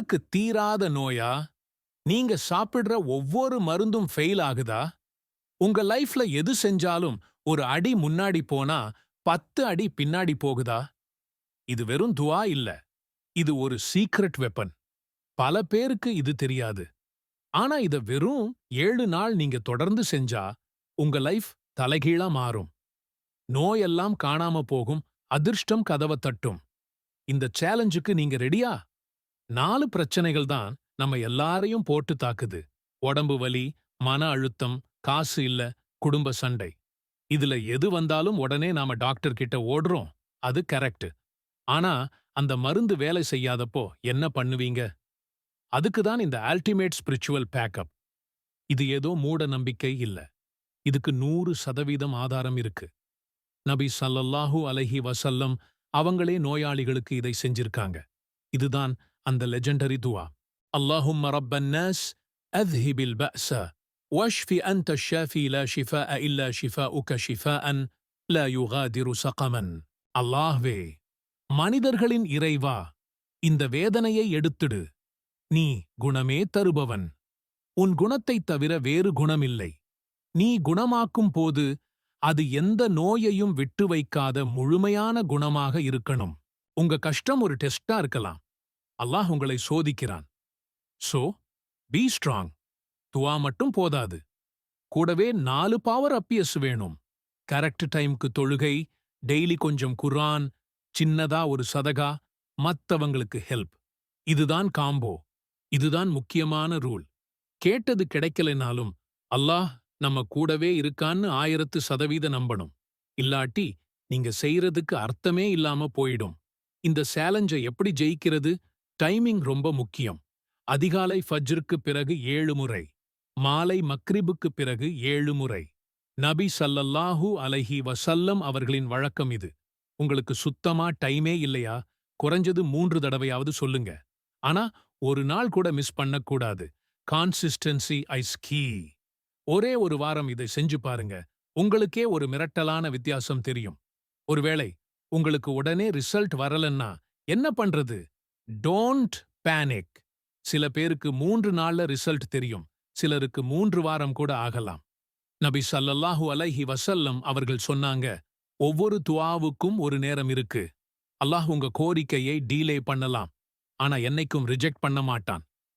உங்களுக்கு தீராத நோயா? நீங்க சாப்பிடுற ஒவ்வொரு மருந்தும் ஃபெயில் ஆகுதா? உங்க லைஃப்ல எது செஞ்சாலும் ஒரு அடி முன்னாடி போனா பத்து அடி பின்னாடி போகுதா? இது வெறும் துவா இல்ல. இது ஒரு சீக்ரெட் வெப்பன் பல பேருக்கு இது தெரியாது. ஆனா இத வெறும் ஏழு நாள் நீங்க தொடர்ந்து செஞ்சா உங்க லைஃப் தலைகீழா மாறும். நோயெல்லாம் காணாம போகும். அதிர்ஷ்டம் கதவ தட்டும். இந்த சேலஞ்சுக்கு நீங்க ரெடியா நாலு பிரச்சனைகள் தான் நம்ம எல்லாரையும் போட்டு தாக்குது. உடம்பு வலி மன அழுத்தம் காசு இல்ல குடும்ப சண்டை. இதுல எது வந்தாலும் உடனே நாம டாக்டர் கிட்ட ஓடுறோம். அது கரெக்ட். ஆனா அந்த மருந்து வேலை செய்யாதப்போ என்ன பண்ணுவீங்க? அதுக்கு தான் இந்த அல்டிமேட் ஸ்பிரிச்சுவல் பேக்கப். இது ஏதோ மூட நம்பிக்கை இல்ல. இதுக்கு நூறு சதவீதம் ஆதாரம் இருக்கு. நபி சல்லல்லாஹூ அலஹி வசல்லம் அவங்களே நோயாளிகளுக்கு இதை செஞ்சிருக்காங்க. இதுதான் அந்த லெஜெண்டரி துவா اللهم رب الناس اذهب البأس واشف أنت الشافي لا شفاء إلا شفاؤك شفاء لا يغادر سقما அல்லாஹ்வே மனிதர்களின் இறைவா இந்த வேதனையை எடுத்திடு நீ குணமே தருபவன் உன் குணத்தைத் தவிர வேறு குணமில்லை நீ குணமாக்கும் போது அது எந்த நோயையும் விட்டு வைக்காத முழுமையான குணமாக இருக்கணும் உங்க கஷ்டம் ஒரு டெஸ்டா இருக்கலாம் அல்லாஹ் உங்களை சோதிக்கிறான். சோ பி ஸ்ட்ராங் துவா மட்டும் போதாது. கூடவே நாலு பவர் அப்பியஸ் வேணும். கரெக்ட் டைம்க்கு தொழுகை டெய்லி கொஞ்சம் குரான் சின்னதா ஒரு சதகா மத்தவங்களுக்கு ஹெல்ப் இதுதான் காம்போ இதுதான் முக்கியமான ரூல் கேட்டது கிடைக்கலைனாலும் அல்லாஹ் நம்ம கூடவே இருக்கான்னு ஆயிரத்து சதவீத நம்பணும். இல்லாட்டி நீங்க செய்யறதுக்கு அர்த்தமே இல்லாம போயிடும். இந்த சேலஞ்சை எப்படி ஜெயிக்கிறது? டைமிங் ரொம்ப முக்கியம். அதிகாலை ஃபஜ்ருக்கு பிறகு ஏழு முறை. மாலை மக்ரிபுக்கு பிறகு ஏழு முறை. நபி சல்லல்லாஹு அலைஹி வசல்லம் அவர்களின் வழக்கம் இது. உங்களுக்கு சுத்தமா டைமே இல்லையா? குறைஞ்சது மூன்று தடவையாவது சொல்லுங்க. ஆனா ஒரு நாள் கூட மிஸ் பண்ணக்கூடாது. Consistency is key. ஒரே ஒரு வாரம் இதை செஞ்சு பாருங்க. உங்களுக்கே ஒரு மிரட்டலான வித்தியாசம் தெரியும். ஒருவேளை உங்களுக்கு உடனே ரிசல்ட் வரலன்னா என்ன பண்றது? டோன்ட் பேனிக் சில பேருக்கு மூன்று நாள்ல ரிசல்ட் தெரியும். சிலருக்கு மூன்று வாரம் கூட ஆகலாம். நபி சல்லல்லாஹு அலைஹி வசல்லம் அவர்கள் சொன்னாங்க ஒவ்வொரு துவாவுக்கும் ஒரு நேரம் இருக்கு. அல்லாஹ் உங்க கோரிக்கையை டீலே பண்ணலாம். ஆனா என்னைக்கும் ரிஜெக்ட் பண்ண மாட்டான்.